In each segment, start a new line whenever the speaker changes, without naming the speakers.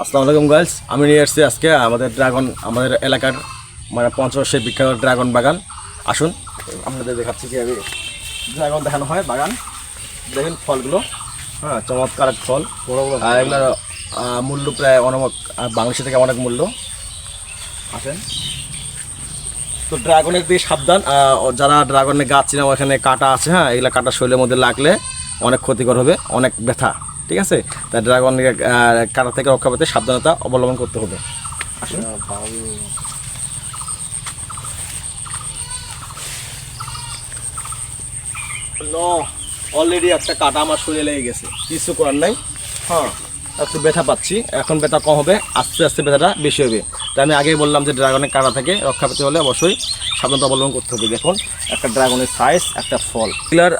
আসসালামু আলাইকুম গার্লস আমি নিয়ে এসেছি আজকে আমাদের ড্রাগন, আমাদের এলাকার মানে পঞ্চবর্ষের বিখ্যাত ড্রাগন বাগান। আসুন, আপনাদের দেখাচ্ছি কি আমি ড্রাগন দেখানো হয় বাগান। দেখেন ফলগুলো হ্যাঁ চমৎকার এক ফল। আর এগুলোর মূল্য প্রায় অনেক বাংলাদেশ থেকে অনেক মূল্য। আসেন। তো ড্রাগনের দিয়ে সাবধান যারা ড্রাগনের গাছ ছিলাম ওখানে কাটা আছে হ্যাঁ এগুলো কাটা শরীরের মধ্যে লাগলে অনেক ক্ষতিকর হবে, অনেক ব্যথা। ঠিক আছে? তা ড্রাগন কাটা থেকে রক্ষা পেতে সাবধানতা অবলম্বন করতে হবে। অলরেডি একটা কাটা আমার শরীরে লেগে গেছে। কিছু করার নাই। হ্যাঁ একটু ব্যথা পাচ্ছি। এখন ব্যথা কম হবে আস্তে আস্তে ব্যথাটা বেশি হবে। তাই আমি আগেই বললাম যে ড্রাগনের কাটা থেকে রক্ষা পেতে হলে অবশ্যই সাবধানতা অবলম্বন করতে হবে। দেখুন একটা ড্রাগনের সাইজ একটা ফল। এগুলার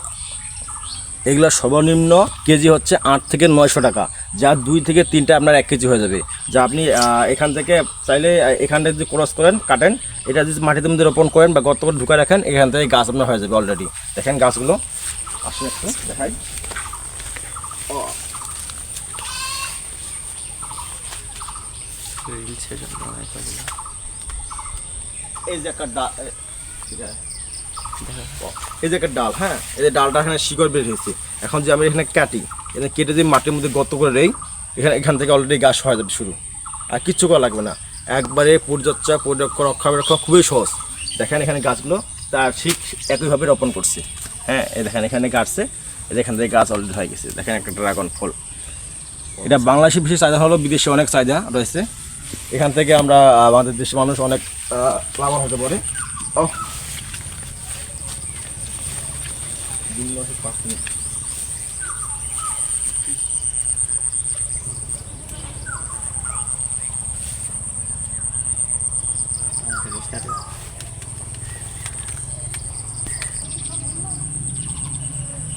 এগুলোর সর্বনিম্ন কেজি হচ্ছে আট থেকে নয়শো টাকা যা দুই থেকে তিনটা আপনার এক কেজি হয়ে যাবে। যা আপনি এখান থেকে চাইলে আহ, এখান থেকে যদি ক্রস করেন কাটেন এটা যদি মাটিতে মধ্যে রোপণ করেন বা গর্ত করে ঢুকে রাখেন এখান থেকে গাছ আপনার হয়ে যাবে অলরেডি দেখেন গাছগুলো আসুন একটু দেখাই। এই যে একটা। এই যে একটা ডাল হ্যাঁ? এই যে ডালটা এখানে শিকড় বের হয়েছে। এখন যে আমি এখানে কাটি এটা কেটে দিয়ে মাটির মধ্যে গর্ত করে রেই, এখানে এখান থেকে অলরেডি গাছ হয়ে যাবে শুরু। আর কিচ্ছু করা লাগবে না। একবারে পরিচর্যা, পরিরক্ষা রক্ষণাবেক্ষণ খুবই সহজ। দেখেন এখানে গাছগুলো তার ঠিক একইভাবে রোপণ করছে। হ্যাঁ দেখেন এখানে গাছছে এখান থেকে গাছ অলরেডি হয়ে গেছে। দেখেন একটা ড্রাগন ফল। এটা বাংলাদেশে বিশেষ চাহিদা হলো, বিদেশে অনেক চাহিদা রয়েছে। এখান থেকে আমরা আমাদের দেশের মানুষ অনেক লাভবান হতে পারে। ও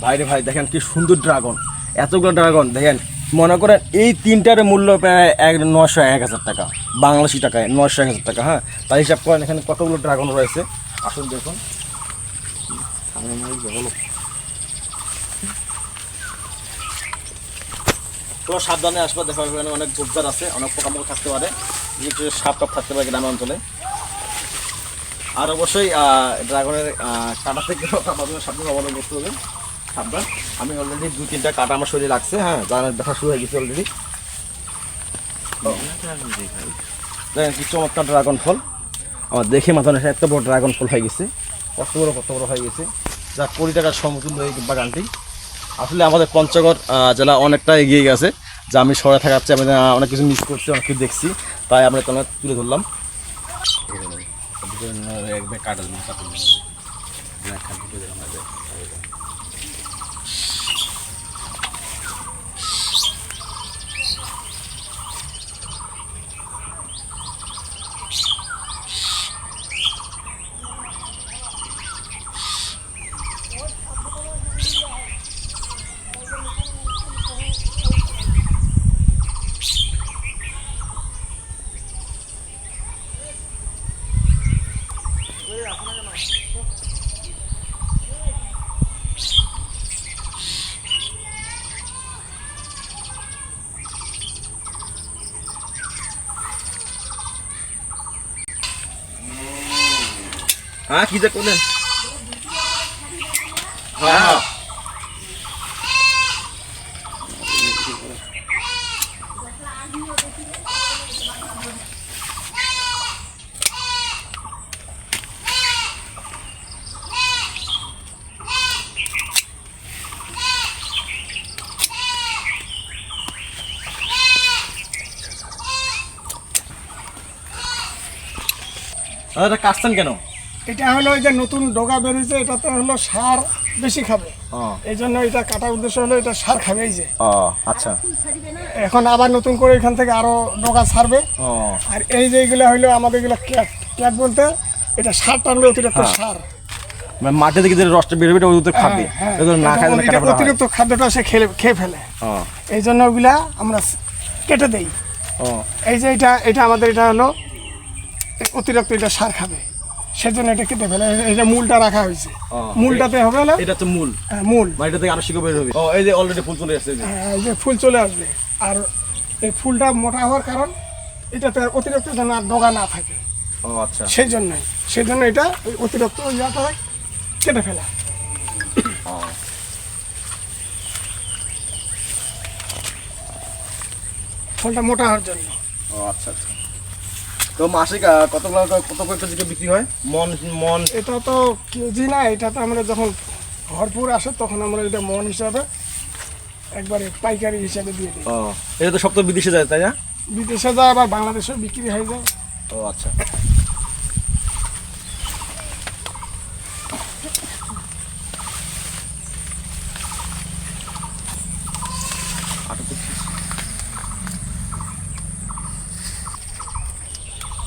ভাই রে ভাই, দেখেন কি সুন্দর ড্রাগন। এতগুলো ড্রাগন, দেখেন, মনে করেন এই তিনটার মূল্য প্রায় এক নশো এক হাজার টাকা, বাংলাদেশি টাকায় নশো এক হাজার টাকা হ্যাঁ? তাই হিসাব করেন, এখানে কতগুলো ড্রাগন রয়েছে? আসুন দেখুন। তো সাবধানে আসবে দেখা যাবে এখানে অনেক ঝোপঝাড় আছে অনেক পোকামাকড় থাকতে পারে। কিছু সাপ টাপ থাকতে পারে গ্রাম অঞ্চলে। আর অবশ্যই ড্রাগনের কাটা থেকে আমাদের সাবধান অবলম্বন করতে হবে। সাবধান। আমি অলরেডি দু তিনটা কাটা আমার শরীরে লাগছে হ্যাঁ ড্রাগনের ব্যথা শুরু হয়ে গেছে অলরেডি দেখেন কি চমৎকার ড্রাগন ফল। আমার দেখে মাথা নেশা এত বড় ড্রাগন ফল হয়ে গেছে। কত বড় কত বড় হয়ে গেছে। যা কোটি টাকার সমতুল্য এই বাগানটি। আসলে আমাদের পঞ্চগড় জেলা অনেকটা এগিয়ে গেছে যা আমি শহরে থাকাচ্ছি আমি অনেক কিছু মিস করছি অনেক কিছু দেখছি তাই আমরা তোমার তুলে ধরলাম হ্যাঁ কি যে করলেন? হ্যাঁ কাটছেন কেন?
এটা হলো ওই যে নতুন ডগা বেরিয়েছে এটাতে হলো সার বেশি খাবে। এই জন্য এটা কাটার উদ্দেশ্য হলো এটা সার খাবে এই যে।
আচ্ছা।
এখন আবার নতুন করে এখান থেকে আরও ডগা ছাড়বে। আর এই যে এগুলো হলো আমাদের এগুলো ক্যাট ক্যাট বলতে এটা সার টানবে অতিরিক্ত
হ্যাঁ।
সার।
মানে মাটি থেকে যে রসটা বেরোবে এটা ওদের খাবে।
হ্যাঁ,
না খায় কাটা
অতিরিক্ত খাদ্যটা সে খেলে খেয়ে ফেলে। এই জন্য ওগুলা আমরা কেটে দেই। এই যে এটা এটা আমাদের এটা হলো অতিরিক্ত এটা সার খাবে। সেজন্য এটা কেটে ফেলে। এটা মূলটা রাখা হয়েছে। মূলটাতে হবে হলো
এটা তো মূল।
হ্যাঁ, মূল।
মানে এটা থেকে আরও শিকড় বের হবে। ও এই যে অলরেডি ফুল চলে আসছে এই যে।
হ্যাঁ, এই যে ফুল চলে আসবে। আর এই ফুলটা মোটা হওয়ার কারণ এটাতে অতিরিক্ত যেন আর ডগা না থাকে।
ও আচ্ছা।
সেই জন্যই সেই জন্য এটা ওই অতিরিক্ত ইয়াটা কেটে ফেলা। ফলটা মোটা হওয়ার জন্য।
ও আচ্ছা আচ্ছা। তো কত বিক্রি হয়? মন মন।
এটা তো কেজি না এটা তো আমরা যখন ভরপুর আসে তখন আমরা এটা মন হিসাবে একবারে পাইকারি হিসাবে দিয়ে দিই।
ও এটা তো সব তো বিদেশে যায় তাই না?
বিদেশে যায় আবার বাংলাদেশে বিক্রি হয়ে যায়।
ও আচ্ছা।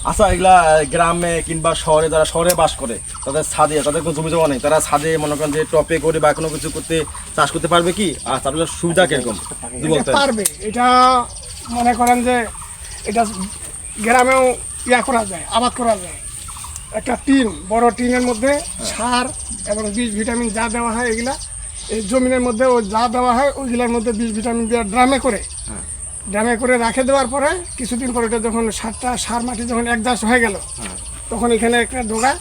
আচ্ছা এগুলা গ্রামে কিংবা শহরে যারা শহরে বাস করে তাদের ছাদে তাদের কোনো জমি জমা নেই তারা ছাদে মনে করেন যে টপে করে বা কোনো কিছু করতে চাষ করতে পারবে কি? আর তাদের সুবিধা কীরকম?
পারবে। এটা মনে করেন যে এটা গ্রামেও ইয়া করা যায় আবাদ করা যায়। একটা টিন বড় টিনের মধ্যে সার এবং বীজ ভিটামিন যা দেওয়া হয় এগুলা এই জমিনের মধ্যে ও যা দেওয়া হয় ওইগুলোর মধ্যে বীজ ভিটামিন দেওয়া ড্রামে করে
হ্যাঁ।
ড্রামে করে রাখে দেওয়ার পরে কিছুদিন পরে এটা যখন সারটা সার মাটি যখন একদাস হয়ে গেল তখন এখানে একটা ডোগা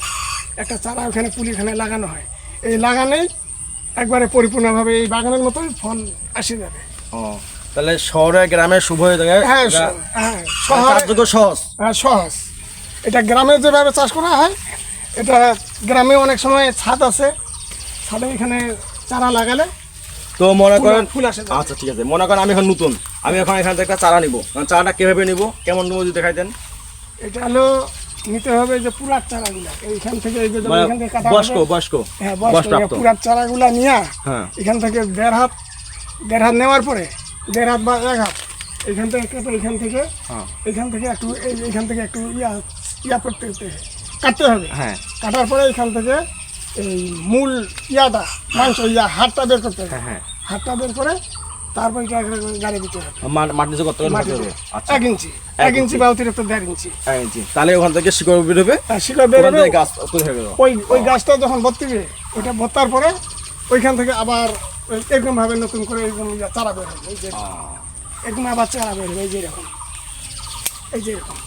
একটা চারা ওখানে পুলি এখানে লাগানো হয়। এই লাগানেই একবারে পরিপূর্ণভাবে এই বাগানের মতোই ফল আসে যাবে।
ও তাহলে শহরে গ্রামে শুভ হয়ে যায়
হ্যাঁ হ্যাঁ
সহজ।
হ্যাঁ, সহজ। এটা গ্রামে যেভাবে চাষ করা হয় এটা গ্রামে অনেক সময় ছাদ আছে। ছাদে এখানে চারা লাগালে
তো মনে করেন
ফুল আসে
আচ্ছা ঠিক আছে। মনে করেন আমি এখন নতুন। আমি এখন এখান থেকে একটা চারা নিব। চারাটা কীভাবে নিব? কেমন নেব যদি দেখাই দেন?
এটা হলো নিতে হবে যে পুরার চারাগুলা। এইখান থেকে এই যে
মানে
এখান থেকে কাটা
বয়স্ক বয়স্ক।
হ্যাঁ বয়স্ক পুরার চারাগুলা নিয়ে
হ্যাঁ।
এখান থেকে দেড় হাত দেড় হাত নেওয়ার পরে দেড় হাত বা এক হাত এখান থেকে কেটে এখান থেকে
হ্যাঁ।
এখান থেকে একটু এই এইখান থেকে একটু ইয়া ইয়া করতে কাটতে হবে।
হ্যাঁ।
কাটার পরে এখান থেকে এই মূল ইয়াটা মাংস ইয়া হাতটা বের করতে হবে।
হ্যাঁ হ্যাঁ।
হাতটা বের করে তারপর এটা গাড়ি দিতে হবে।
মাটি নিচে
মাটি
হবে
এক ইঞ্চি। এক ইঞ্চি বা অতিরিক্ত দেড় ইঞ্চি।
এক ইঞ্চি। তাহলে ওখান থেকে শিকড় বেরোবে
আর শিকড় বের হবে।
গাছ হয়ে
ওই ওই গাছটা যখন ভর্তিবে ওইটা ভর্তার পরে ওইখান থেকে আবার এরকম ভাবে নতুন করে এরকম চারা বের হবে। এই যে এরকম আবার চারা বের হবে এই যে এরকম। এই যে এরকম।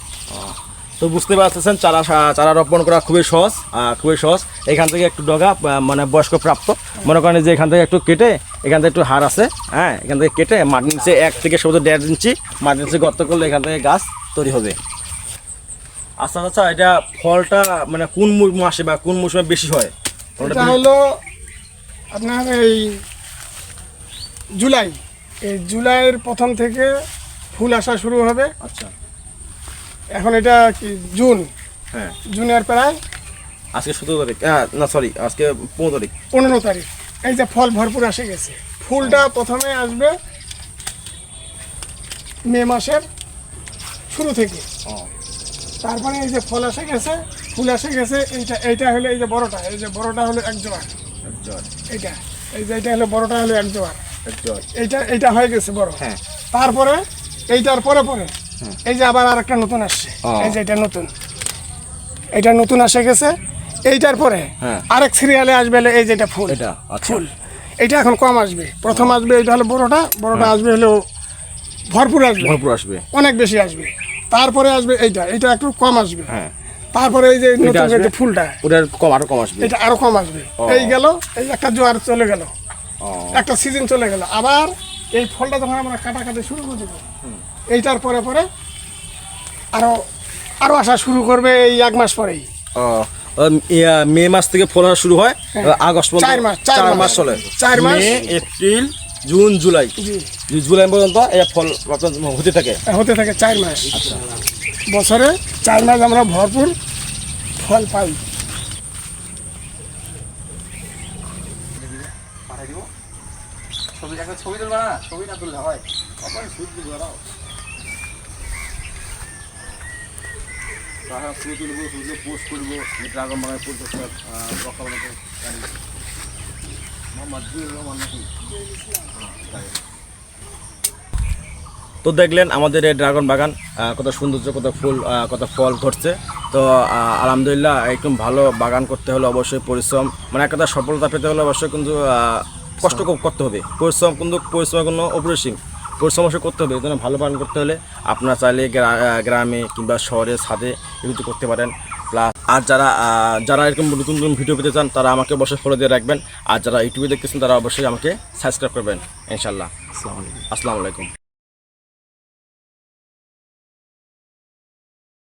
তো বুঝতে পারতেছেন চারা চারা রোপণ করা খুবই সহজ খুবই সহজ। এখান থেকে একটু ডগা মানে বয়স্ক প্রাপ্ত মনে করেন যে এখান থেকে একটু কেটে এখান থেকে একটু হার আছে হ্যাঁ এখান থেকে কেটে মাটির নিচে এক থেকে সবুজ দেড় ইঞ্চি মাটির নিচে গর্ত করলে এখান থেকে গাছ তৈরি হবে। আচ্ছা আচ্ছা এটা ফলটা মানে কোন মাসে বা কোন মৌসুমে বেশি হয়? ফলটা
হলো আপনার এই জুলাই। এই জুলাইয়ের প্রথম থেকে ফুল আসা শুরু হবে।
আচ্ছা।
এখন এটা কি জুন?
হ্যাঁ।
জুনের প্রায়?
আজকে সতেরো তারিখ। হ্যাঁ না সরি আজকে পনেরো তারিখ।
পনেরো তারিখ। এই যে ফল ভরপুর এসে গেছে। ফুলটা প্রথমে আসবে মে মাসের শুরু থেকে। তারপরে এই যে ফল এসে গেছে ফুল এসে গেছে এইটা এইটা হলো এই যে বড়টা এই যে বড়টা হলো এক জোয়ার এইটা এই যে এইটা হলো বড়টা হলো এক জোয়ার এইটা এইটা হয়ে গেছে বড়।
হ্যাঁ।
তারপরে এইটার পরে পরে এই যে আবার আরেকটা নতুন আসছে। এই যে এটা নতুন। এটা নতুন আসে গেছে। এইটার পরে
হ্যাঁ।
আরেক সিরিয়ালে আসবে এই যেটা ফুল।
এটা আচ্ছা।
ফুল। এটা এখন কম আসবে। প্রথম আসবে এটা হলো বড়টা বড়টা আসবে হলো ভরপুর আসবে।
ভরপুর আসবে।
অনেক বেশি আসবে। তারপরে আসবে এইটা এটা একটু কম আসবে।
হ্যাঁ।
তারপরে এই যে নতুন যে ফুলটা।
ওটার কম আরও কম আসবে।
এটা আরও কম আসবে। এই গেল এই একটা জোয়ার চলে গেল। একটা সিজন চলে গেল। আবার এই ফলটা যখন আমরা কাটাকাটি শুরু করে দেবো এইটার পরে পরে আরও আরও আসা শুরু করবে এই এক মাস পরেই।
ও, মে মাস থেকে ফল আসা শুরু হয় আগস্ট পর্যন্ত।
চার মাস, চার মাস।
চলে।
চার মাস।
May April June July. July পর্যন্ত এই ফল হতে থাকে।
হতে থাকে চার মাস। বছরে চার মাস আমরা ভরপুর ফল পাই।
ছবি তুলবা না? ছবি না তুললে হয়।
পোস্ট করব ড্রাগন বাগানে পরিচর্যা তো দেখলেন আমাদের এই ড্রাগন বাগান কত সৌন্দর্য, কত ফুল কত ফল ধরছে। তো আলহামদুলিল্লাহ একদম ভালো বাগান করতে হলে অবশ্যই পরিশ্রম মানে একটা সফলতা পেতে হলে অবশ্যই কিন্তু কষ্ট করতে হবে। পরিশ্রম কিন্তু পরিশ্রমের কোনো অপরিসীম। পরিশ্রম সমস্যা করতে হবে এই জন্য ভালো পালন করতে হলে আপনার চাইলে গ্রা- গ্রামে কিংবা শহরে ছাদে এগুলো করতে পারেন। প্লাস আর যারা যারা এরকম নতুন নতুন ভিডিও পেতে চান তারা আমাকে অবশ্যই ফলো দিয়ে রাখবেন। আর যারা ইউটিউবে দেখতেছেন তারা অবশ্যই আমাকে সাবস্ক্রাইব করবেন ইনশাল্লাহ আসসালামু আসসালামু আলাইকুম।